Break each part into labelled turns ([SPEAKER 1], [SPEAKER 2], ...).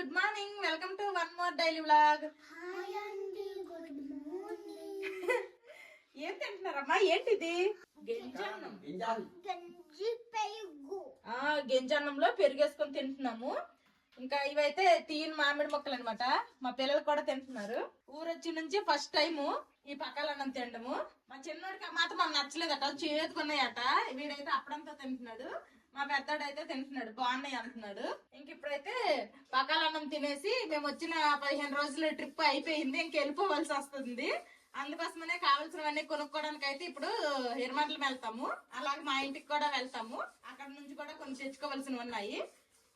[SPEAKER 1] Good morning welcome to one more daily vlog.
[SPEAKER 2] Hi అండి good morning.
[SPEAKER 1] ఏం తింటున్నారమ్మా? ఏంటిది? గెంజాన్నం
[SPEAKER 2] గంజి పెరుగు.
[SPEAKER 1] ఆ గెంజాన్నంలో పెరుగేసుకొని తింటున్నాము. ఇంకా ఇవైతే తీయని మామిడి మొక్కలు అనమాట మా పిల్లలు కూడా తింటున్నారు. ఊరొచ్చి నుంచి ఫస్ట్ టైం ఈ పక్కలన్నం తినడము. మా చిన్నోడికి మాత్రం మాకు నచ్చలేదట. చేదుకున్నాయట వీడైతే అప్పుడంతా తింటున్నాడు. మా పెద్దోడు అయితే తింటున్నాడు బాగున్నాయి అంటున్నాడు. ఇంక ఇప్పుడైతే పకాలన్నం తినేసి మేము వచ్చిన పదిహేను రోజుల ట్రిప్ అయిపోయింది ఇంక వెళ్ళిపోవాల్సి వస్తుంది. అందుకోసమనే కావాల్సినవన్నీ కొనుక్కోవడానికి అయితే ఇప్పుడు ఎర్రమంటలు వెళ్తాము అలాగే మా ఇంటికి కూడా వెళ్తాము. అక్కడ నుంచి కూడా కొన్ని తెచ్చుకోవాల్సినవి ఉన్నాయి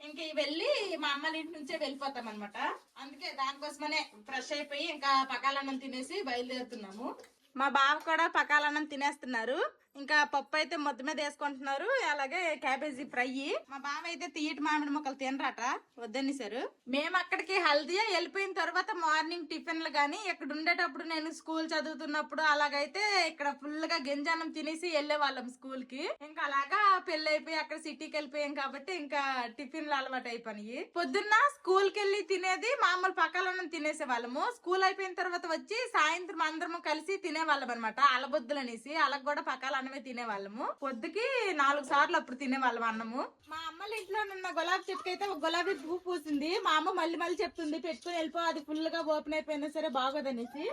[SPEAKER 1] ఇంక వెళ్ళి మా అమ్మల ఇంటి నుంచే వెళ్ళిపోతాం అనమాట అందుకే దానికోసమనే ఫ్రెష్ అయిపోయి ఇంకా పకాలన్నం తినేసి బయలుదేరుతున్నాము. మా బావ కూడా పకాలన్నం తినేస్తున్నారు. ఇంకా పప్పు అయితే ముద్ద మీద వేసుకుంటున్నారు. అలాగే క్యాబేజీ ఫ్రై. మా బావ అయితే తీయటి మామిడి మొక్కలు తినరాట. వద్దనేసారు మేము అక్కడికి హల్దీయా వెళ్ళిపోయిన తర్వాత మార్నింగ్ టిఫిన్లు కానీ ఇక్కడ ఉండేటప్పుడు నేను స్కూల్ చదువుతున్నప్పుడు అలాగైతే ఇక్కడ ఫుల్గా గంజానం తినేసి వెళ్ళే వాళ్ళం స్కూల్కి ఇంకా అలాగా పెళ్ళి అయిపోయి అక్కడ సిటీకి వెళ్ళిపోయాం కాబట్టి ఇంకా టిఫిన్లు అలవాటు అయిపోయినాయి. పొద్దున్న స్కూల్కి వెళ్ళి తినేది మామూలు పక్కలన్నం తినేసే వాళ్ళము స్కూల్ అయిపోయిన తర్వాత వచ్చి సాయంత్రం అందరము కలిసి తినేవాళ్ళం అనమాట అలబొద్దులు అనేసి అలా కూడా పక్కల అన్నమే తినేవాళ్ళము. పొద్దుకి నాలుగు సార్లు అప్పుడు తినేవాళ్ళం అన్నము. మా అమ్మల ఇంట్లో ఉన్న గులాబీ చెట్టుకి అయితే ఒక గులాబీ పువ్వు పూసింది. మా అమ్మ మళ్ళీ మళ్ళీ చెప్తుంది పెట్టుకుని వెళ్ళిపో అది ఫుల్గా ఓపెన్ అయిపోయినా సరే బాగోదనేసి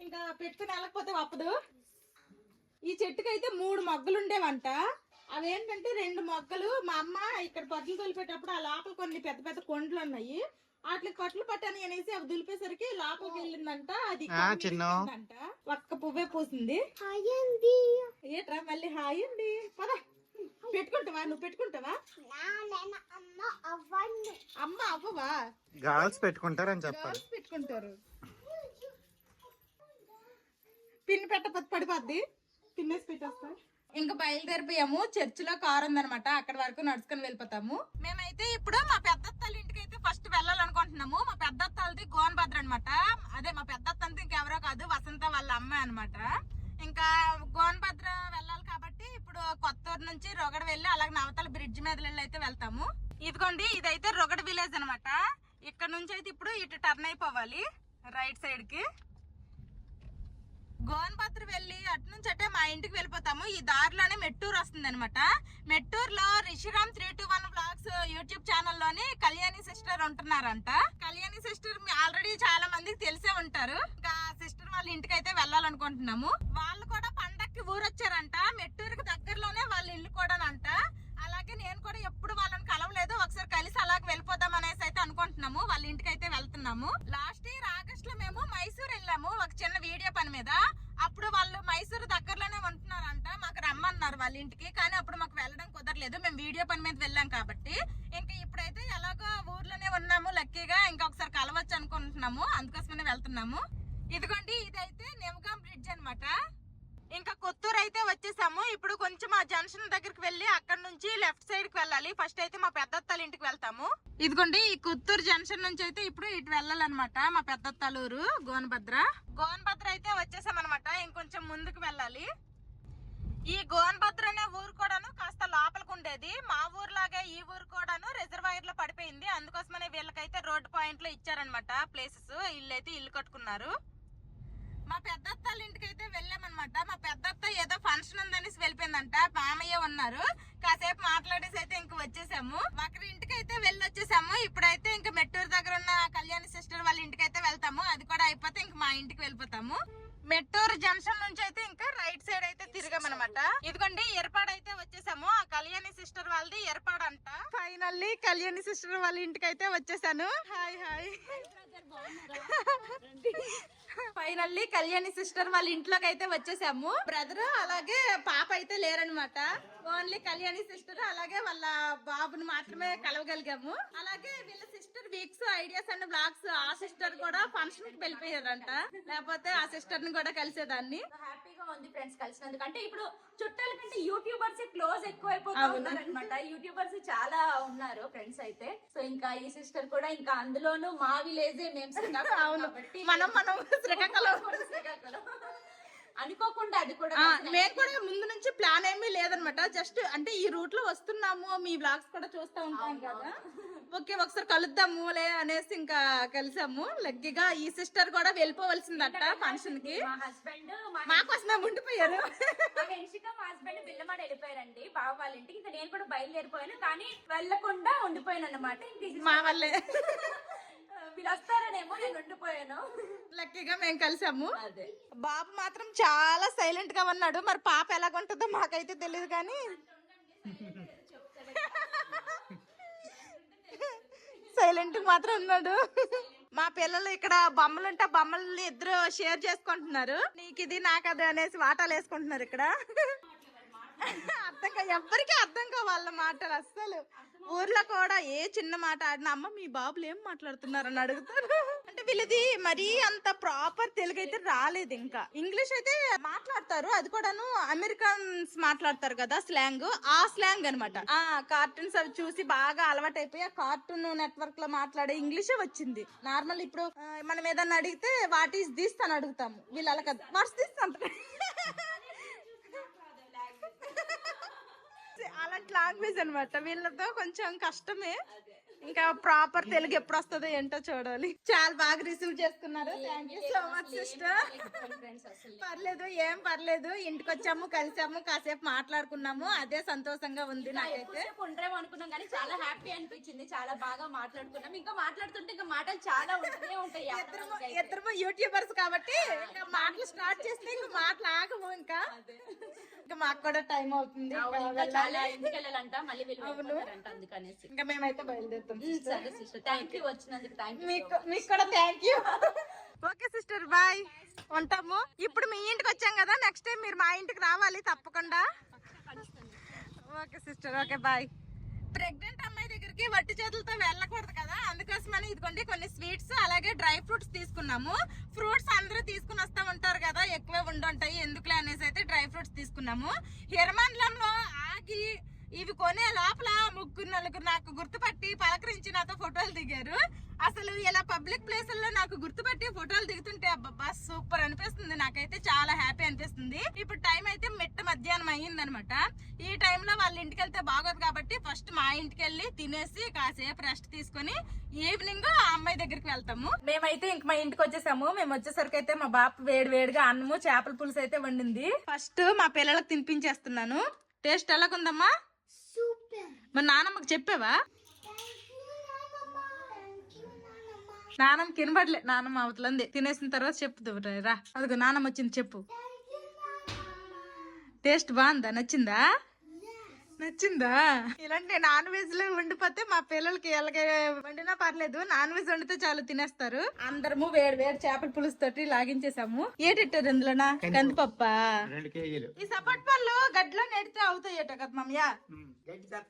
[SPEAKER 1] ఇంకా పెట్టుకుని వెళ్ళకపోతే అప్పదు ఈ చెట్టుకి అయితే మూడు మొగ్గలు ఉండేవంట. అవేంటంటే రెండు మొగ్గలు మా అమ్మ ఇక్కడ పట్లు తొలిపేటప్పుడు ఆ లోపల కొన్ని పెద్ద పెద్ద కొండలు ఉన్నాయి. వాటికి కట్లు పట్టాని అనేసి అవి దులిపేసరికి లోపలికి వెళ్ళిందంట. అది అంట ఒక్క పువ్వే పూసింది. ఏట్రా మళ్ళీ హాయ్ అండి? పద. పెట్టుకుంటావా? నువ్వు పెట్టుకుంటావా?
[SPEAKER 2] అమ్మ
[SPEAKER 1] అవ్వవా?
[SPEAKER 3] గర్ల్స్ పెట్టుకుంటారని చెప్పాలి.
[SPEAKER 1] పెట్టుకుంటారు. పిన్ పెట్టకపోతే పడిపోద్ది. పిన్నేసి పెట్టేస్తా. ఇంకా బయలుదేరిపోయాము. చర్చ్లో కారు ఉందనమాట అక్కడ వరకు నడుచుకుని వెళ్ళిపోతాము. మేమైతే ఇప్పుడు మా పెద్దత్తల ఇంటికి అయితే ఫస్ట్ వెళ్ళాలనుకుంటున్నాము. మా పెద్దత్తలది గోన్భద్ర అనమాట అదే మా పెద్దత్త ఇంకెవరో కాదు వసంత వాళ్ళ అమ్మాయి అనమాట ఇంకా గోన్భద్ర వెళ్ళాలి కాబట్టి ఇప్పుడు కొత్తూరు నుంచి రొగడ వెళ్ళి అలాగే నవతల బ్రిడ్జ్ మీద వెళ్ళి అయితే వెళ్తాము. ఇదిగోండి ఇదైతే రొగడ విలేజ్ అనమాట ఇక్కడ నుంచి అయితే ఇప్పుడు ఇటు టర్న్ అయిపోవాలి రైట్ సైడ్కి. గోన్పత్రి వెళ్ళి అటు నుంచి అంటే మా ఇంటికి వెళ్ళిపోతాము. ఈ దారిలోనే మెట్టూరు వస్తుంది అనమాట మెట్టూరులో Rishiram three two one blogs YouTube ఛానల్లోని Kalyani sister ఉంటున్నారంట. కళ్యాణి సిస్టర్ ఆల్రెడీ చాలా మందికి తెలిసే ఉంటారు. ఇంకా సిస్టర్ వాళ్ళ ఇంటికి అయితే వెళ్ళాలనుకుంటున్నాము. వాళ్ళు కూడా పండక్కి ఊరొచ్చారంట. మెట్టూరుకి దగ్గరలోనే వాళ్ళ ఇల్లు కూడానంట. అలాగే నేను కూడా ఎప్పుడు వాళ్ళని కలవలేదు. ఒకసారి కలిసి అలాగే వెళ్ళిపోదాం అనేసి అయితే అనుకుంటున్నాము. వాళ్ళ ఇంటికి అయితే వెళ్తున్నాము. లాస్ట్ ఇయర్ ఆగస్ట్లో మేము మైసూర్ వెళ్ళాము ఒక చిన్న వీడియో పని మీద. అప్పుడు వాళ్ళు మైసూర్ దగ్గరలోనే ఉంటున్నారంట మాకు రమ్మన్నారు వాళ్ళ ఇంటికి. కానీ అప్పుడు మాకు వెళ్ళడం కుదరలేదు. మేము వీడియో పని మీద వెళ్ళాం కాబట్టి. ఇంకా ఇప్పుడైతే ఎలాగో ఊర్లోనే ఉన్నాము లక్కీగా. ఇంకా ఒకసారి కలవచ్చు అనుకుంటున్నాము. అందుకోసమనే వెళ్తున్నాము. ఇదిగోండి ఇదైతే నెవగాం బ్రిడ్జ్ అనమాట ఇంకా కొత్తూరు అయితే వచ్చేసాము. ఇప్పుడు కొంచెం ఆ జంక్షన్ దగ్గరికి వెళ్ళి అక్కడ నుంచి లెఫ్ట్ సైడ్కి వెళ్ళాలి. ఫస్ట్ అయితే మా పెద్దత్తాల ఇంటికి వెళ్తాము. ఇదిగోండి ఈ కొత్తూరు జంక్షన్ నుంచి అయితే ఇప్పుడు ఇటు వెళ్ళాలన్నమాట మా పెద్దత్తలూరు గోన్భద్ర. గోన్భద్ర అయితే వచ్చేసామన్నమాట. ఇంకొంచెం ముందుకు వెళ్ళాలి. ఈ గోన్భద్ర అనే ఊరు కూడాను కాస్త లోపలికి ఉండేది. మా ఊర్లాగే ఈ ఊరు కూడాను రిజర్వాయర్లో పడిపోయింది. అందుకోసమనే వీళ్ళకైతే రోడ్ పాయింట్లో ఇచ్చారనమాట ప్లేసెస్. ఇల్లు అయితే ఇల్లు కట్టుకున్నారు. మా పెద్దత్తాల ఇంటికి అయితే వెళ్ళామన్నమాట. మా పెద్దత్త ఏదో ఫంక్షన్ ఉందనేసి వెళ్ళిపోయిందంట. మామయ్య ఉన్నారు. కాసేపు మాట్లాడేసి అయితే ఇంక వచ్చేసాము. ఒకరి ఇంటికి అయితే వెళ్ళి వచ్చేసాము ఇప్పుడైతే ఇంక మెట్టూరు దగ్గర ఉన్న కళ్యాణి సిస్టర్ వాళ్ళ ఇంటికి అయితే వెళ్తాము. అది కూడా అయిపోతే ఇంక మా ఇంటికి వెళ్ళిపోతాము. మెట్టూరు జంక్షన్ నుంచి అయితే ఇంకా రైట్ సైడ్ అయితే తిరిగామన్నమాట. ఇదిగోండి ఏర్పాడు అయితే వచ్చేసాము. ఆ కళ్యాణి సిస్టర్ వాళ్ళది ఏర్పాడు అంట ఫైనల్లీ కళ్యాణి సిస్టర్ వాళ్ళ ఇంటికి అయితే వచ్చేసాను hi hi finally Kalyani sister వాళ్ళ ఇంట్లోకి అయితే వచ్చేసాము. బ్రదర్ అలాగే పాప అయితే లేరనమాట. ఓన్లీ కళ్యాణి సిస్టర్ అలాగే వాళ్ళ బాబుని మాత్రమే కలవగలిగాము. అలాగే వీళ్ళ sister weeks ideas and blogs ఆ సిస్టర్ కూడా ఫంక్షన్కి వెళ్ళిపోయారంట. లేకపోతే ఆ సిస్టర్ని కూడా కలిసేదాన్ని.
[SPEAKER 4] హ్యాపీగా ఉంది ఫ్రెండ్స్ కలిసినందుకు. అంటే ఇప్పుడు చుట్టాల కంటే యూట్యూబర్స్ క్లోజ్ ఎక్కువైపోతా ఉన్నారు అనమాట యూట్యూబర్స్ చాలా ఉన్నారు ఫ్రెండ్స్ అయితే. సో ఇంకా ఈ సిస్టర్ కూడా ఇంకా అందులోనూ మా విలేజే మేము శ్రీకాకుళం
[SPEAKER 1] మనం మనం శ్రీకాకుళం.
[SPEAKER 4] శ్రీకాకుళం. అనుకోకుండా అది కూడా
[SPEAKER 1] మేము కూడా ముందు నుంచి ప్లాన్ ఏమీ లేదనమాట జస్ట్ అంటే ఈ రూట్లో వస్తున్నాము మీ బ్లాగ్స్ కూడా చూస్తూ ఉంటాం కదా. ఓకే ఒకసారి కలుద్దాములే అనేసి ఇంకా కలిసాము. లగ్గిగా ఈ సిస్టర్ కూడా వెళ్ళిపోవలసిందట ఫంక్షన్కి
[SPEAKER 4] మా హస్బెండ్
[SPEAKER 1] మాకోసమే ఉండిపోయారు.
[SPEAKER 4] మా హెన్షిక మా హస్బెండ్ బిల్లమాడ వెళ్ళిపోయారండి. బావ వాళ్ళ ఇంటికి. ఇంకా నేను కూడా బయలుదేరిపోయాను కానీ వెళ్ళకుండా ఉండిపోయాను అనమాట
[SPEAKER 1] మా వల్లే.
[SPEAKER 4] వీళ్ళు వస్తారనేమో నేను ఉండిపోయాను.
[SPEAKER 1] లక్కీగా మేము కలిసాము. బాబు మాత్రం చాలా సైలెంట్గా ఉన్నాడు. మరి పాప ఎలాగుంటుందో మాకైతే తెలియదు కానీ. సైలెంట్ మాత్రం ఉన్నాడు. మా పిల్లలు ఇక్కడ బొమ్మలు ఉంటే బొమ్మల్ని ఇద్దరు షేర్ చేసుకుంటున్నారు. నీకు ఇది నాకు అది అనేసి వాటాలు వేసుకుంటున్నారు ఇక్కడ. అర్థం కా ఎవరికి అర్థం కావాల మాటలు అస్సలు. ఊర్లో కూడా ఏ చిన్న మాట ఆడినా అమ్మ మీ బాబులు ఏం మాట్లాడుతున్నారు అని అడుగుతారు. వీళ్ళది మరీ అంత ప్రాపర్ తెలుగు అయితే రాలేదు ఇంకా. ఇంగ్లీష్ అయితే మాట్లాడతారు అది కూడాను అమెరికన్స్ మాట్లాడతారు కదా స్లాంగ్ ఆ స్లాంగ్ అనమాట ఆ కార్టూన్స్ అవి చూసి బాగా అలవాటైపోయి ఆ కార్టూన్ నెట్వర్క్లో మాట్లాడే ఇంగ్లీషే వచ్చింది. నార్మల్ ఇప్పుడు మనం ఏదన్నా అడిగితే వాట్ ఈస్ దిస్ అని అడుగుతాము. వీళ్ళు అలా కదా. వాట్స్ దిస్ అంటారు. అలాంటి లాంగ్వేజ్ అనమాట వీళ్ళతో కొంచెం కష్టమే. ఇంకా ప్రాపర్ తెలుగు ఎప్పుడు వస్తుందో ఏంటో చూడాలి. చాలా బాగా రిసీవ్ చేసుకున్నారు. Thank you so much sister పర్లేదు ఏం పర్లేదు. ఇంటికి వచ్చాము కలిసాము కాసేపు మాట్లాడుకున్నాము. అదే సంతోషంగా ఉంది నాకైతే.
[SPEAKER 4] ఉండరేమో అనుకున్నాం కానీ చాలా హ్యాపీ అనిపించింది. చాలా బాగా మాట్లాడుకున్నాం. ఇంకా మాట్లాడుతుంటే ఇంకా మాటలు చాలా ఉంటాయి.
[SPEAKER 1] ఇద్దరము యూట్యూబర్స్ కాబట్టి ఇంకా మాటలు స్టార్ట్ చేస్తే ఇంకా మాటలు ఆగము ఇంకా ఇంకా మాకు కూడా టైం అవుతుంది.
[SPEAKER 4] అందుకనేసి.
[SPEAKER 1] ఇంకా మేమైతే బయలుదేరుతాం
[SPEAKER 4] సరే సిస్టర్ థ్యాంక్ యూ వచ్చినందుకు థ్యాంక్ యూ
[SPEAKER 1] మీకు మీకు కూడా thank you okay sister bye ఉంటాము. ఇప్పుడు మీ ఇంటికి వచ్చాం కదా నెక్స్ట్ టైం మీరు మా ఇంటికి రావాలి తప్పకుండా. Okay sister okay bye pregnant అమ్మాయి దగ్గరికి వట్టి చేతులతో వెళ్ళకూడదు కదా అందుకోసమని ఇదిగోండి కొన్ని స్వీట్స్ అలాగే డ్రై ఫ్రూట్స్ తీసుకున్నాము. ఫ్రూట్స్ అందరూ తీసుకుని వస్తా ఉంటారు కదా ఎక్కువే ఉండుంటాయి ఎందుకులే అనేసి అయితే డ్రై ఫ్రూట్స్ తీసుకున్నాము. హిరమండలంలో ఆగి ఇవి కొనే లోపల ముగ్గురు నలుగురు నాకు గుర్తుపట్టి పలకరించి నాతో ఫోటోలు దిగారు. అసలు ఇలా పబ్లిక్ ప్లేసుల్లో నాకు గుర్తుపట్టి ఫోటోలు దిగుతుంటే అబ్బా సూపర్ అనిపిస్తుంది. నాకైతే చాలా హ్యాపీ అనిపిస్తుంది. ఇప్పుడు టైం అయితే మిట్ట మధ్యాహ్నం అయ్యిందనమాట. ఈ టైంలో వాళ్ళ ఇంటికి వెళ్తే బాగోదు కాబట్టి ఫస్ట్ మా ఇంటికి వెళ్ళి తినేసి కాసేపు రెస్ట్ తీసుకొని ఈవినింగ్ ఆ అమ్మాయి దగ్గరికి వెళ్తాము. మేమైతే ఇంక మా ఇంటికి వచ్చేసాము. మేము వచ్చేసరికి అయితే మా బాప వేడి వేడిగా అన్నము చేపల పులుసు అయితే వండింది. ఫస్ట్ మా పిల్లలకు తినిపించేస్తున్నాను. టేస్ట్ ఎలాగుందమ్మా? మరి నానమ్మకి చెప్పావా?
[SPEAKER 2] నానమ్మ
[SPEAKER 1] కినబడలే నానమ్మ అవతలంది. తినేసిన తర్వాత చెప్పుదు రా. అదిగో నానమ్మ వచ్చింది చెప్పు. టేస్ట్ బాగుందా? నచ్చిందా? నచ్చిందా? ఇలాంటి నాన్ వెజ్లో వండిపోతే మా పిల్లలకి ఎలాగే వండినా పర్లేదు. నాన్ వెజ్ వండితే చాలు తినేస్తారు. అందరము వేడి వేడి చేపల పులుసు తోటి లాగించేసాము. ఏటిట్టారు ఇందులోనా కందిపప్ప. ఈ సపోర్ట్ పళ్ళు గడ్డిలో నెడితే అవుతాయట మమ్మయ్య
[SPEAKER 3] కదా.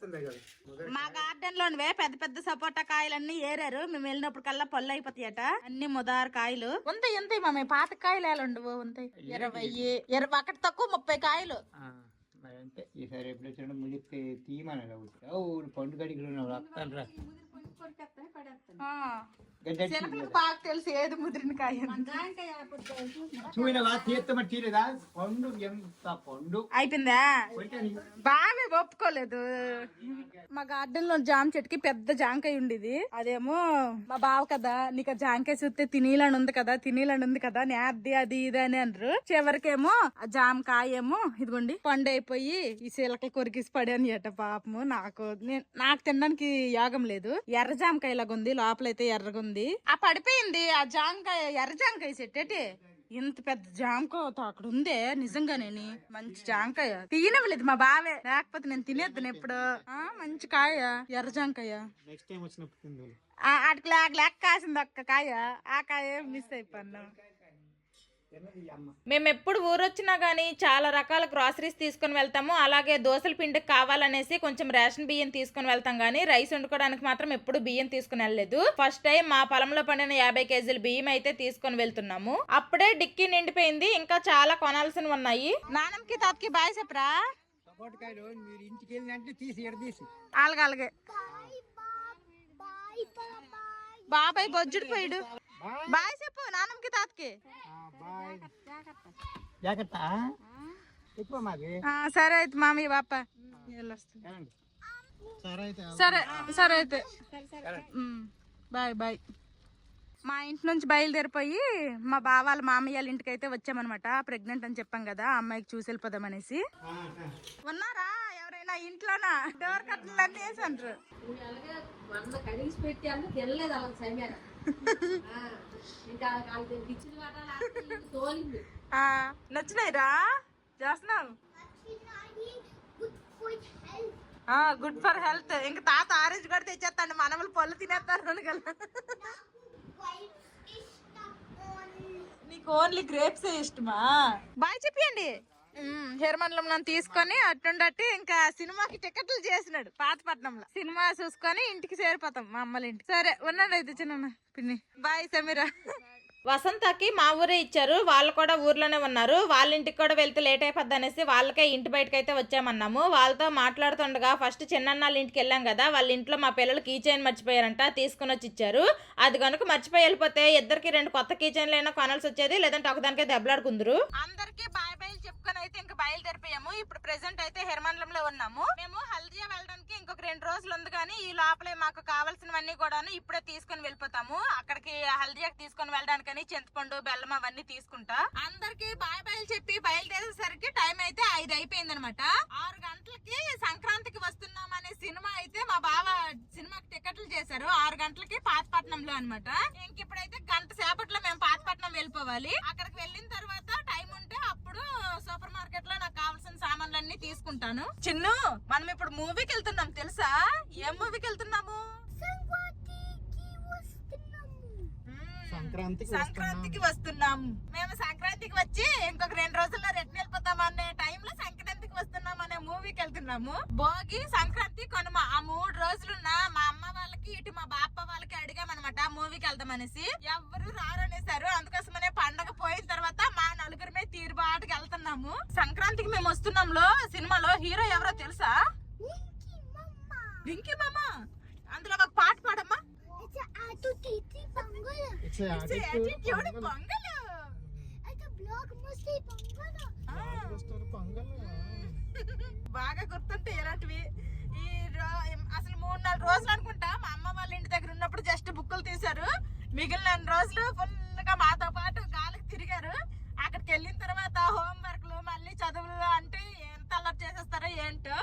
[SPEAKER 1] మా గార్డెన్ లోనివే పెద్ద పెద్ద సపోటా కాయలన్నీ ఏరారు. మేము వెళ్ళినప్పుడు కల్లా పళ్ళు అయిపోతాయట. అన్ని ముదారు కాయలు. ఉంటాయి ఉంటాయి మమ్మీ పాత కాయలు ఎలా ఉండవు? ఉంటాయి. ఇరవై ఇరవై. ఒకటి తక్కువ ముప్పై కాయలు.
[SPEAKER 3] అంతే ఈసారి ఎప్పుడు వచ్చినప్పుడు ముందు తీయమని ఓ పండు గడికి వస్తాను రా
[SPEAKER 1] బాగా తెలుసు ఏది ముదిరిన కాయ అని.
[SPEAKER 3] చూడవా తీర్థమని తీరేదా పండు ఎంత పండు?
[SPEAKER 1] అయిపోయిందా. బాగా ఒప్పుకోలేదు. మా గార్డెన్లో జామ చెట్టుకి పెద్ద జాంకాయ ఉండేది. అదేమో మా బావ కదా నీకు ఆ జాంకాయ చూస్తే తినేలని ఉంది కదా తినేలని ఉంది కదా నేద్ది అది ఇది అని అనరు. చివరికేమో ఆ జామకాయ ఏమో ఇదిగోండి పండు అయిపోయి ఈ శీలకలు కొరికిసి పడాను అట పాపము. నాకు నేను నాకు తినడానికి యోగం లేదు. ఎర్ర జామకాయ లాగా ఉంది లోపలైతే ఎర్రగా ఉంది ఆ పడిపోయింది. ఆ జామకాయ ఎర్ర జామకాయ చెట్టేటి ఇంత పెద్ద జామకాయ అక్కడ ఉందే నిజంగానేని మంచి జామకాయ తినవలేదు మా బావే. లేకపోతే నేను తినేద్దాను ఎప్పుడు. ఆ మంచి కాయ ఎర్ర జామకాయ
[SPEAKER 3] నెక్స్ట్ టైం వచ్చినప్పుడు
[SPEAKER 1] ఆటికి లేక లేక కాసింది ఒక్క కాయ. ఆ కాయ మిస్ అయిపోయాను మేము ఎప్పుడు ఊరొచ్చినా గానీ చాలా రకాల గ్రాసరీస్ తీసుకొని వెళ్తాము. అలాగే దోశల పిండికి కావాలనేసి కొంచెం రేషన్ బియ్యం తీసుకొని వెళ్తాం గానీ రైస్ వండుకోవడానికి మాత్రం ఎప్పుడు బియ్యం తీసుకుని వెళ్ళలేదు. ఫస్ట్ టైం మా పొలంలో పండిన యాభై కేజీల బియ్యం అయితే తీసుకొని వెళ్తున్నాము. అప్పుడే డిక్కీ నిండిపోయింది. ఇంకా చాలా కొనాల్సినవి ఉన్నాయి. నాన్నకి తాతకి బాయ్ చెప్పరా? అలాగే అలాగే బాబాయ్ బొజ్జుడు పోయాడు. బాయ్ చెప్పు నాన్నకి తాతకి.
[SPEAKER 3] జాగ్రత్త
[SPEAKER 1] సరే అయితే వెళ్ళొస్తుంది.
[SPEAKER 3] వెళ్ళండి.
[SPEAKER 1] సరే సరే అయితే. Bye bye. మా ఇంటి నుంచి బయలుదేరిపోయి మా బావ వాళ్ళ మామయ్య వాళ్ళ ఇంటికి అయితే వచ్చామన్నమాట. ప్రెగ్నెంట్ అని చెప్పాం కదా అమ్మాయికి చూసి వెళ్ళిపోదాం అనేసి. ఉన్నారా? ఎవరైనా ఇంట్లోనా? డోర్ కట్టలన్నీ వేసి నచ్చినాయిరా? చేస్తున్నాం. గుడ్ ఫర్ హెల్త్ ఇంకా తాత ఆరెంజ్ కూడా తెచ్చేస్తాండి మనములు పళ్ళు తినేస్తారు
[SPEAKER 2] only.
[SPEAKER 1] నీకు ఓన్లీ గ్రేప్స్ ఇష్టమా? బాయ్ చెప్పండి హెర్మండలం నన్ను తీసుకొని అట్టుండట్టి ఇంకా సినిమాకి టికెట్లు చేసినాడు పాతపట్నంలో సినిమా చూసుకొని ఇంటికి చేరిపోతాం మా అమ్మల ఇంటికి. సరే ఉన్నాడు అయితే చిన్న పిన్ని. బాయ్ సమీరా. వసంతకి మా ఊరే ఇచ్చారు. వాళ్ళు కూడా ఊర్లోనే ఉన్నారు. వాళ్ళ ఇంటికి కూడా వెళ్తే లేట్ అయిపోద్ది అనేసి వాళ్ళకే ఇంటి బయటకు అయితే వచ్చామన్నాము. వాళ్ళతో మాట్లాడుతుండగా ఫస్ట్ చిన్నన్నాళ్ళ ఇంటికి వెళ్ళాం కదా. వాళ్ళ ఇంట్లో మా పిల్లలు కీ చైన్ మర్చిపోయారంట. తీసుకుని వచ్చి ఇచ్చారు. అది కనుక మర్చిపోయి వెళ్ళిపోతే ఇద్దరికి రెండు కొత్త కీ చైన్లు అయినా కొనాల్సి వచ్చేది. లేదంటే ఒకదానికే దెబ్బలాడుకుందరు. అందరికి బాయ్ బాయ్ చెప్పుకొని అయితే ఇంకా బయలుదేరిపోయాము. ఇప్పుడు ప్రెసెంట్ అయితే హెర్మండలంలో ఉన్నాము. మేము హల్దియా వెళ్ళడానికి ఇంకొక రెండు రోజులు ఉంది కానీ ఈ లోపలే మాకు కావాల్సినవన్నీ కూడాను ఇప్పుడే తీసుకొని వెళ్ళిపోతాము. అక్కడికి హల్దియాకి తీసుకొని వెళ్ళడానికని చింతపండు బెల్లం అవన్నీ తీసుకుంటా. అందరికి బాయ్ బాయ్ చెప్పి బయలుదేరేసరికి టైం అయితే ఐదు అయిపోయింది అనమాట ఆరు గంటలకి సంక్రాంతికి వస్తున్నాం అనే సినిమా అయితే మా బావ సినిమాకి టికెట్లు చేశారు. ఆరు గంటలకి పాతపట్నంలో అనమాట ఇంక ఇప్పుడైతే గంట సేపట్లో మేము పాతపట్నం వెళ్ళిపోవాలి. అక్కడికి వెళ్ళిన తర్వాత టైం ఉంటే అప్పుడు సూపర్ మార్కెట్లో నాకు కావాల్సిన తీసుకుంటాను చిన్ను మనం ఇప్పుడు మూవీకి వెళ్తున్నాం తెలుసా ఏం మూవీకి వెళ్తున్నాము
[SPEAKER 2] సంక్రాంతికి వస్తున్నాము.
[SPEAKER 1] మ్మ్.
[SPEAKER 3] సంక్రాంతికి
[SPEAKER 1] సంక్రాంతికి వస్తున్నాం మేము సంక్రాంతికి వచ్చి ఇంకొక రెండు రోజుల్లో రిటర్న్ వెళ్ళిపోతాం అనే టైంలో సంక్రాంతికి వస్తున్నాం అనే మూవీకి వెళ్తున్నాము. భోగి సంక్రాంతి కొనుమ. ఆ మూడు రోజులున్న మా అమ్మ వాళ్ళకి ఇటు మా బాప్ప వాళ్ళకి అడిగామన్నమాట మూవీకి వెళ్దాం అనేసి. ఎవరు రారనేసారు అందుకోసమనే పండగ పోయిన తర్వాత మా నలుగురమే తీరుబాటుకి వెళ్తున్నాము. సంక్రాంతికి మేము వస్తున్నాంలో సినిమాలో హీరో ఎవరో తెలుసా. రింకి మామ. అందులో ఒక పాట పాడమ్మా.
[SPEAKER 3] పొంగల్.
[SPEAKER 1] పొంగలు. బాగా గుర్తుంటే ఇలాంటివి ఈ రో- అసలు మూడు నాలుగు రోజులు అనుకుంటా మా అమ్మ వాళ్ళ ఇంటి దగ్గర ఉన్నప్పుడు జస్ట్ బుక్కులు తీశారు. మిగిలిన రోజులు ఫుల్గా మాతో పాటు గాలికి తిరిగారు. అక్కడికి వెళ్ళిన తర్వాత హోంవర్క్లు మళ్ళీ చదువులు అంటే ఎంత అలర్ట్ చేసేస్తారో ఏంటో.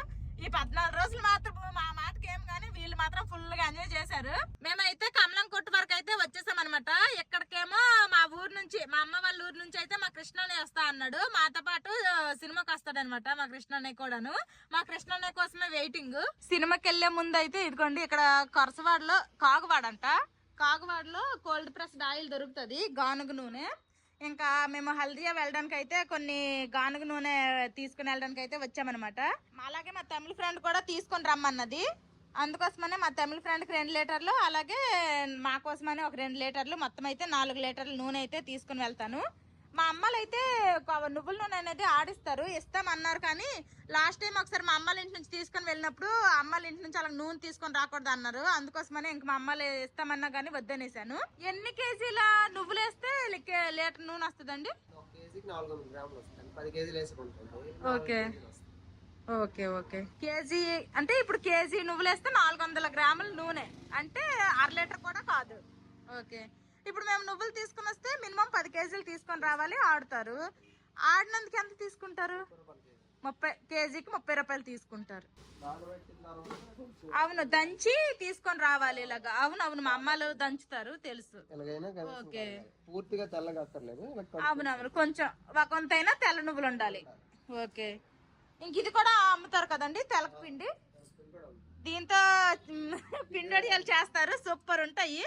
[SPEAKER 1] ఈ పద్నాలుగు రోజులు మాత్రం మా మాటకి ఏం కానీ వీళ్ళు మాత్రం ఫుల్గా ఎంజాయ్ చేశారు. మేమైతే కమలం కొట్టు వరకు అయితే వచ్చేసాం అనమాట ఎక్కడికేమో మా ఊరు నుంచి మా అమ్మ వాళ్ళ ఊరు నుంచి అయితే మా కృష్ణనే వస్తా అన్నాడు. మాతో పాటు సినిమాకి వస్తాడనమాట మా కృష్ణనే కూడాను. మా కృష్ణనే కోసమే వెయిటింగ్ సినిమాకి వెళ్ళే ముందు అయితే ఇదిగోండి ఇక్కడ కొరసవాడలో కాగువాడంట. కాగువాడలో కోల్డ్ ప్రెస్డ్ ఆయిల్ దొరుకుతుంది గానుగ నూనె. ఇంకా మేము హల్దియా వెళ్ళడానికి అయితే కొన్ని గానుగ నూనె తీసుకుని వెళ్ళడానికి అయితే వచ్చామన్నమాట అలాగే మా తమిళ ఫ్రెండ్ కూడా తీసుకొని రమ్మన్నది. అందుకోసమనే మా తమిళ ఫ్రెండ్కి రెండు లీటర్లు అలాగే మా కోసమనే ఒక రెండు లీటర్లు మొత్తం అయితే నాలుగు లీటర్లు నూనె అయితే తీసుకుని వెళ్తాను. మా అమ్మలు అయితే నువ్వుల నూనె అనేది ఆడిస్తారు ఇస్తామన్నారు కానీ లాస్ట్ టైం ఒకసారి మా అమ్మల ఇంటి నుంచి తీసుకొని వెళ్ళినప్పుడు అమ్మల ఇంటి నుంచి అలా నూనె తీసుకొని రాకూడదు అన్నారు. అందుకోసమనే ఇంక మా అమ్మలు ఇస్తామన్నా కానీ వద్దనేసాను. ఎన్ని కేజీల నువ్వులు వేస్తే లీటర్ నూనె వస్తుందండి? ఓకే. Okay okay. కేజీ అంటే ఇప్పుడు కేజీ నువ్వులు వేస్తే నాలుగు వందల గ్రాముల నూనె. అంటే అర లీటర్ కూడా కాదు. ఓకే. ఇప్పుడు మేము నువ్వులు తీసుకుని వస్తే మినిమం పది కేజీలు తీసుకొని రావాలి ఆడుతారు. ఆడినందుకు ఎంత తీసుకుంటారు? ముప్పై కేజీకి ముప్పై రూపాయలు తీసుకుంటారు. అవును దంచి తీసుకొని రావాలి ఇలాగా. అవును అవును మా అమ్మలు దంచుతారు తెలుసు. ఓకే.
[SPEAKER 5] పూర్తిగా తెల్లగా కొంచెం
[SPEAKER 1] అవునవును కొంచెం కొంతైనా తెల్ల నువ్వులు ఉండాలి. ఓకే. ఇంక ఇది కూడా అమ్ముతారు కదండి తెలక పిండి. దీంతో పిండి వడియాలు చేస్తారు సూపర్ ఉంటాయి.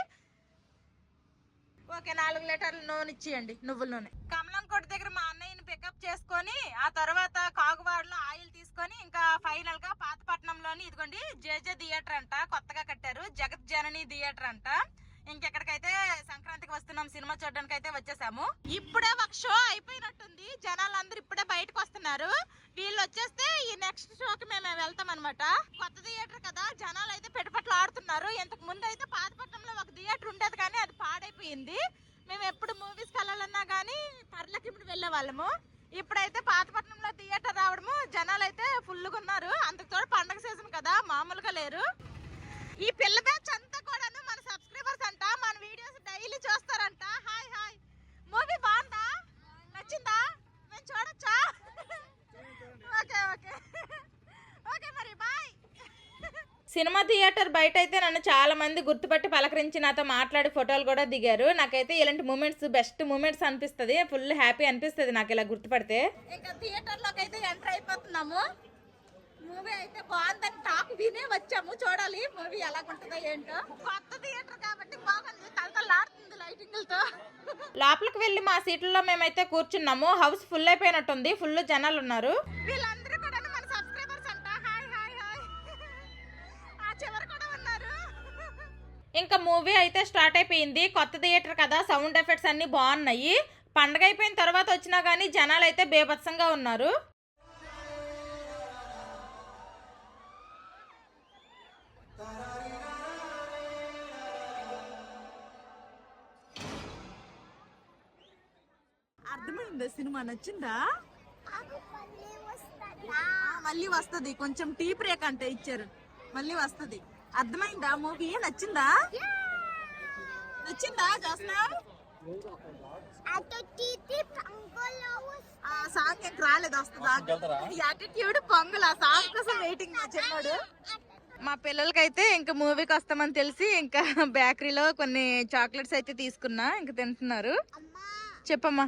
[SPEAKER 1] ఓకే నాలుగు లీటర్ల నూనె ఇచ్చేయండి నువ్వుల నూనె. కమలం కొట్టు దగ్గర మా అన్నయ్యని పికప్ చేసుకొని ఆ తర్వాత కాగువాడలో ఆయిల్ తీసుకొని ఇంకా ఫైనల్గా పాతపట్నంలోని ఇదిగోండి జేజే థియేటర్ అంట కొత్తగా కట్టారు జగత్ జనని థియేటర్ అంట. ఇంకెక్కడికైతే సంక్రాంతికి వస్తున్నాం సినిమా చూడడానికి అయితే వచ్చేసాము. ఇప్పుడే ఒక షో అయిపోయినట్టుంది. జనాలు అందరు ఇప్పుడే బయటకు వస్తున్నారు. వీళ్ళు వచ్చేస్తే ఈ నెక్స్ట్ షోకి మేము వెళ్తాం అనమాట కొత్త థియేటర్ కదా జనాలు అయితే పెట్టుపట్లు ఆడుతున్నారు. ఇంతకు ముందు అయితే పాతపట్నంలో ఒక థియేటర్ ఉండేది కానీ అది పాడైపోయింది. మేము ఎప్పుడు మూవీస్కి వెళ్ళాలన్నా కానీ పర్లకి ఇప్పుడు వెళ్ళే వాళ్ళము ఇప్పుడైతే పాతపట్నంలో థియేటర్ రావడము జనాలు అయితే ఫుల్గా ఉన్నారు. అంతకు తోడు పండగ సీజన్ కదా మామూలుగా లేరు. ఈ పిల్ల బ్యాచ్ అంతా కూడాను మన సబ్స్క్రైబర్స్ అంట మన videos daily చూస్తారంట. Hi hi. Movie బాగుందా? నచ్చిందా? మేము చూడొచ్చా? Okay okay. ఓకే మరి బాయ్. సినిమా థియేటర్ బయట అయితే నన్ను చాలా మంది గుర్తుపట్టి పలకరించి నాతో మాట్లాడి ఫోటోలు కూడా దిగారు. నాకైతే ఇలాంటి మూమెంట్స్ బెస్ట్ మూమెంట్స్ అనిపిస్తుంది. ఫుల్ హ్యాపీ అనిపిస్తుంది నాకు ఇలా గుర్తుపడితే. ఇంకా థియేటర్లోకి అయితే ఎంటర్ అయిపోతున్నాము. మూవీ అయితే బాగుందని టాక్ వినే వచ్చాము. చూడాలి మూవీ ఎలా ఉంటుందో ఏంటో. కొత్త థియేటర్ కాబట్టి బాగుంది. తలతలాడుతుంది లైటింగ్లతో లోపలికి వెళ్ళి మా సీట్లలో మేమైతే కూర్చున్నాము. హౌస్ ఫుల్ అయిపోయినట్టుంది. ఫుల్ జనాలు ఉన్నారు వీళ్ళందరూ కూడా మన సబ్స్క్రైబర్స్ అంట. Hi hi hi. ఆ చివరి కూడా ఉన్నారు. ఇంకా మూవీ అయితే స్టార్ట్ అయిపోయింది. కొత్త థియేటర్ కదా సౌండ్ ఎఫెక్ట్స్ అన్ని బాగున్నాయి. పండగ అయిపోయిన తర్వాత వచ్చినా కానీ జనాలు అయితే బేభత్సంగా ఉన్నారు. సినిమా నచ్చిందా?
[SPEAKER 2] మళ్ళీ వస్తాడా
[SPEAKER 1] ఆ, మళ్ళీ వస్తది. కొంచెం టీ బ్రేక్ అంటే ఇచ్చారు. మళ్ళీ వస్తది. అర్థమైందా? మూవీ నచ్చిందా? నచ్చిందా? సాంగ్ ఇంక రాలేదు వస్తుందా యాటిట్యూడ్ పొంగల్. ఆ సాంగ్ కోసం వెయిటింగ్ మా చిన్నోడు మా పిల్లలకైతే ఇంకా మూవీకి వస్తామని తెలిసి ఇంకా బేకరీలో కొన్ని చాక్లెట్స్ అయితే తీసుకున్నా. ఇంకా తింటున్నారు.
[SPEAKER 2] అమ్మా
[SPEAKER 1] చెప్పమ్మా.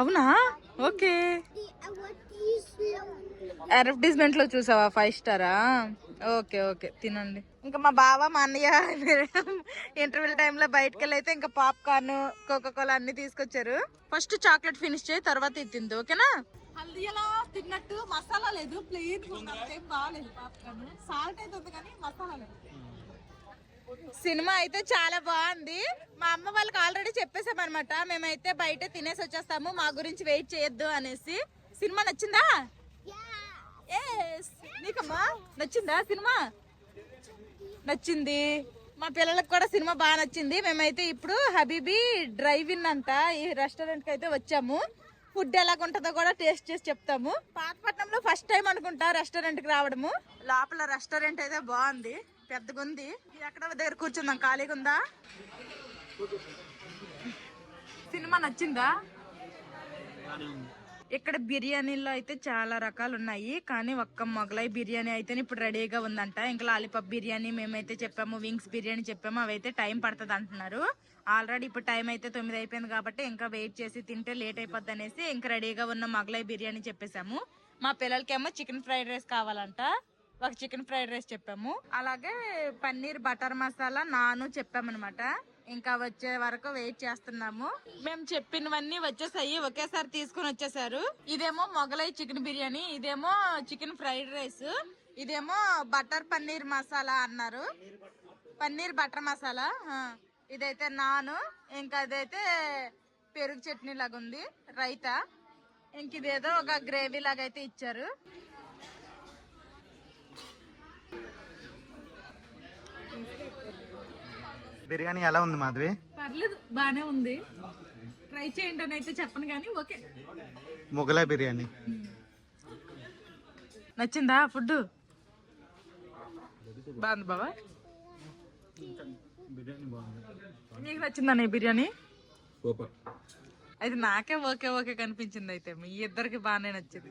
[SPEAKER 1] అవునా? ఓకే. అడ్వర్టైజ్మెంట్లో చూసావా? ఫైవ్ స్టారా ఓకే ఓకే. తినండి. ఇంకా మా బావ మా అన్నయ్య ఇంటర్వ్యూ టైంలో బయటకు వెళ్ళి అయితే ఇంకా పాప్కార్న్ కోకా కోలా అన్ని తీసుకొచ్చారు. ఫస్ట్ చాక్లెట్ ఫినిష్ చేయి తర్వాత ఇది తింది. ఓకేనా? హల్దీలో తిన్నట్టు మసాలా లేదు. ప్లెయిన్ ఏం బాగాలేదు పాప్కార్న్ సాల్ట్ అయితే కానీ మసాలా లేదు. సినిమా అయితే చాలా బాగుంది. మా అమ్మ వాళ్ళకి ఆల్రెడీ చెప్పేసాం అనమాట మేమైతే బయట తినేసి వచ్చేస్తాము మా గురించి వెయిట్ చేయొద్దు అనేసి. సినిమా నచ్చిందా? నీకమ్మా నచ్చిందా సినిమా? నచ్చింది. మా పిల్లలకు కూడా సినిమా బాగా నచ్చింది. మేమైతే ఇప్పుడు హబీబీ డ్రైవ్ ఇన్ అంట ఈ రెస్టారెంట్కి అయితే వచ్చాము. ఫుడ్ ఎలాగుంటుందో కూడా టేస్ట్ చేసి చెప్తాము. పాతపట్నంలో ఫస్ట్ టైం అనుకుంటా రెస్టారెంట్కి రావడము. లోపల రెస్టారెంట్ అయితే బాగుంది. పెద్దగా ఉంది ఎక్కడ దగ్గర కూర్చుందాం? ఖాళీగా ఉందా సినిమా నచ్చిందా? ఇక్కడ బిర్యానీలో అయితే చాలా రకాలు ఉన్నాయి కానీ ఒక్క మొగలై బిర్యానీ అయితే ఇప్పుడు రెడీగా ఉందంట. ఇంకా లాలీపాప్ బిర్యానీ మేమైతే చెప్పాము వింగ్స్ బిర్యానీ చెప్పాము అవి అయితే టైం పడుతుంది అంటున్నారు. ఆల్రెడీ ఇప్పుడు టైం అయితే తొమ్మిది అయిపోయింది కాబట్టి ఇంకా వెయిట్ చేసి తింటే లేట్ అయిపోద్ది అనేసి ఇంకా రెడీగా ఉన్న మొగలై బిర్యానీ చెప్పేశాము. మా పిల్లలకేమో చికెన్ ఫ్రైడ్ రైస్ కావాలంట. ఒక చికెన్ ఫ్రైడ్ రైస్ చెప్పాము. అలాగే పన్నీర్ బటర్ మసాలా నాను చెప్పామన్నమాట. ఇంకా వచ్చే వరకు వెయిట్ చేస్తున్నాము. మేము చెప్పినవన్నీ వచ్చేసాయి. ఒకేసారి తీసుకుని వచ్చేసారు. ఇదేమో మొగలై చికెన్ బిర్యానీ ఇదేమో చికెన్ ఫ్రైడ్ రైస్ ఇదేమో బటర్ పన్నీర్ మసాలా అన్నారు. పన్నీర్ బటర్ మసాలా. ఇదైతే నాను ఇంకా అదైతే పెరుగు చట్నీ లాగా ఉంది రైతా. ఇంక ఇదేదో ఒక గ్రేవీ లాగా అయితే ఇచ్చారు.
[SPEAKER 6] బిర్యానీ ఎలా ఉంది మాధవి?
[SPEAKER 1] పర్లేదు బానే ఉంది. ట్రై చేయండి అని అయితే చెప్పను కానీ ఓకే.
[SPEAKER 6] మొగలాయ్ బిర్యానీ.
[SPEAKER 1] నచ్చిందా ఫుడ్ బాగుంది బాబా? నీకు నచ్చిందా నీ బిర్యానీ? అయితే నాకే ఓకే ఓకే కనిపించింది అయితే. మీ ఇద్దరికి బాగానే నచ్చింది.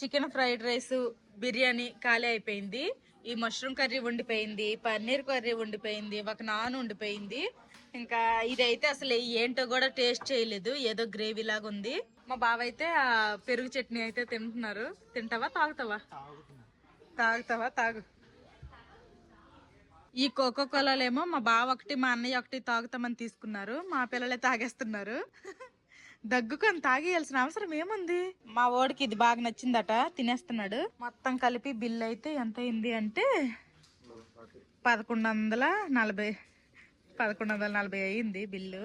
[SPEAKER 1] చికెన్ ఫ్రైడ్ రైస్ బిర్యానీ ఖాళీ అయిపోయింది. ఈ మష్రూమ్ కర్రీ ఉండిపోయింది పన్నీర్ కర్రీ ఉండిపోయింది ఒక నాన్ ఉండిపోయింది. ఇంకా ఇదైతే అసలు ఏంటో కూడా టేస్ట్ చేయలేదు ఏదో గ్రేవీ లాగా ఉంది. మా బావ అయితే ఆ పెరుగు చట్నీ అయితే తింటున్నారు. తింటావా తాగుతావా? తాగుతావా తాగు. ఈ కోకో కోలాలేమో మా బావ ఒకటి మా అన్నయ్య ఒకటి తాగుతామని తీసుకున్నారు. మా పిల్లలే తాగేస్తున్నారు. దగ్గుకొని తాగేయాల్సిన అవసరం ఏముంది? మా ఓడికి ఇది బాగా నచ్చిందట తినేస్తున్నాడు. మొత్తం కలిపి బిల్ అయితే ఎంత అయింది అంటే పదకొండు వందల నలభై పదకొండు వందల నలభై అయింది బిల్లు.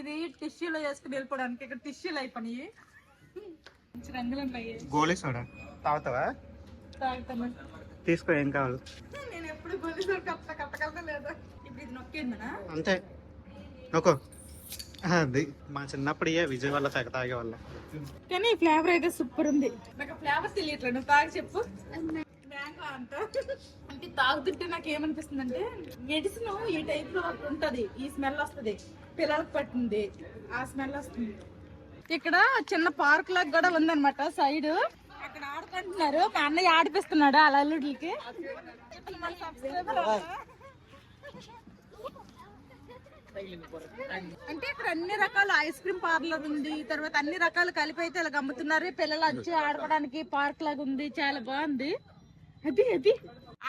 [SPEAKER 1] ఇది టిష్యూలో వేసుకుని వెళ్ళిపోవడానికి ఇక్కడ టిష్యూలు అయిపోయినాయి. మంచి రంగులు
[SPEAKER 6] గోలీ సోడా తాగుతావా?
[SPEAKER 1] తాగుతాను.
[SPEAKER 6] తీసుకో ఏం కావాలి?
[SPEAKER 1] నేను ఎప్పుడు గొలుసు కట్ట కట్టగలదా లేదా. ఇప్పుడు ఇది నొక్కేందనా?
[SPEAKER 6] అంతే. నొక్కో. అది మా చిన్నప్పుడు ఇయ్యే విజయవాడ తెగ తాగేవాళ్ళం.
[SPEAKER 1] కానీ ఈ ఫ్లేవర్ అయితే సూపర్ ఉంది. నాకు ఫ్లేవర్ తెలియట్లేదు. నువ్వు తాగి చెప్పు. మ్యాంగో అంట. అంటే తాగుతుంటే నాకు ఏమనిపిస్తుంది అంటే మెడిసిన్ ఈ టైప్లో ఉంటది. ఈ స్మెల్ వస్తది. పిల్లలకు పట్టింది. ఆ స్మెల్ వస్తుంది. ఇక్కడ చిన్న పార్క్ లాగా కూడా ఉందన్నమాట సైడ్. అక్కడ ఆడుకుంటున్నారు. మా అన్నయ్య ఆడిపిస్తున్నాడు అలా అల్లుడికి అంటే ఇక్కడ అన్ని రకాల ఐస్ క్రీమ్ పార్లర్ ఉంది తర్వాత అన్ని రకాలు కలిపి అయితే ఇలా అమ్ముతున్నారు పిల్లలు వచ్చి ఆడుకోవడానికి పార్క్ లాగా ఉంది చాలా బాగుంది. అది అది.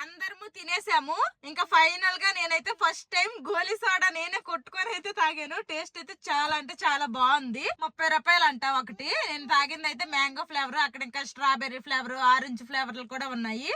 [SPEAKER 1] అందరము తినేసాము. ఇంకా ఫైనల్గా నేనైతే ఫస్ట్ టైం గోలీ సోడా నేనే కొట్టుకొని అయితే తాగాను. టేస్ట్ అయితే చాలా అంటే చాలా బాగుంది. ముప్పై రూపాయలు అంట ఒకటి. నేను తాగింది అయితే మ్యాంగో ఫ్లేవర్ అక్కడ ఇంకా స్ట్రాబెర్రీ ఫ్లేవర్ ఆరెంజ్ ఫ్లేవర్లు కూడా ఉన్నాయి.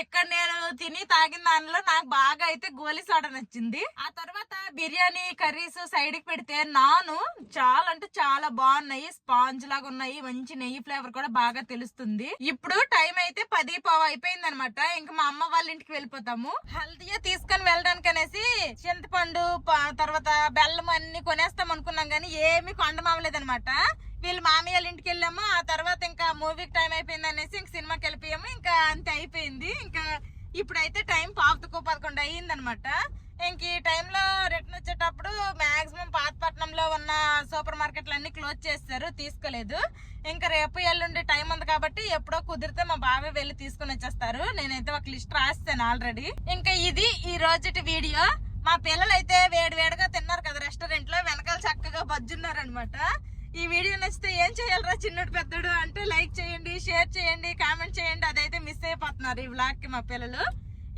[SPEAKER 1] ఇక్కడ నేను తిని తాగిన దానిలో నాకు బాగా అయితే గోలి సోడ నచ్చింది. ఆ తర్వాత బిర్యానీ కర్రీస్ సైడ్కి పెడితే నాను చాలా అంటే చాలా బాగున్నాయి. స్పాంజ్ లాగా ఉన్నాయి. మంచి నెయ్యి ఫ్లేవర్ కూడా బాగా తెలుస్తుంది. ఇప్పుడు టైం అయితే పది పావు అయిపోయింది అనమాట ఇంకా మా అమ్మ వాళ్ళ ఇంటికి వెళ్ళిపోతాము. హెల్తీగా తీసుకొని వెళ్ళడానికి అనేసి చింతపండు తర్వాత బెల్లం అన్ని కొనేస్తాం అనుకున్నాం కానీ ఏమి కొండమావలేదు అనమాట వీళ్ళు మామయ్య వాళ్ళ ఇంటికి వెళ్ళాము. ఆ తర్వాత ఇంకా మూవీకి టైం అయిపోయింది అనేసి ఇంక సినిమాకి వెళ్ళిపోయాము. ఇంకా అంతే అయిపోయింది. ఇంకా ఇప్పుడైతే టైం పావుతకు పదకొండు అయ్యిందనమాట ఇంక ఈ టైంలో రిటర్న్ వచ్చేటప్పుడు మ్యాక్సిమం పాతపట్నంలో ఉన్న సూపర్ మార్కెట్లన్నీ క్లోజ్ చేస్తారు తీసుకోలేదు. ఇంకా రేపు ఎల్లుండి టైం ఉంది కాబట్టి ఎప్పుడో కుదిరితే మా బాబాయ్ వెళ్ళి తీసుకుని వచ్చేస్తారు. నేనైతే ఒక లిస్ట్ రాస్తాను ఆల్రెడీ. ఇంకా ఇది ఈ రోజుటి వీడియో. మా పిల్లలు అయితే వేడి వేడిగా తిన్నారు కదా రెస్టారెంట్లో వెనకాల చక్కగా బజ్జున్నారనమాట ఈ వీడియో నచ్చితే ఏం చేయాలరా చిన్నడు పెద్దడు అంటే లైక్ చేయండి షేర్ చేయండి కామెంట్ చేయండి. అదైతే మిస్ అయిపోతున్నారు ఈ వ్లాగ్కి మా పిల్లలు.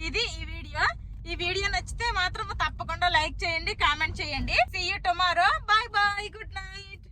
[SPEAKER 1] ఇది ఈ వీడియో. ఈ వీడియో నచ్చితే మాత్రం తప్పకుండా లైక్ చేయండి కామెంట్ చేయండి. See you tomorrow bye bye good night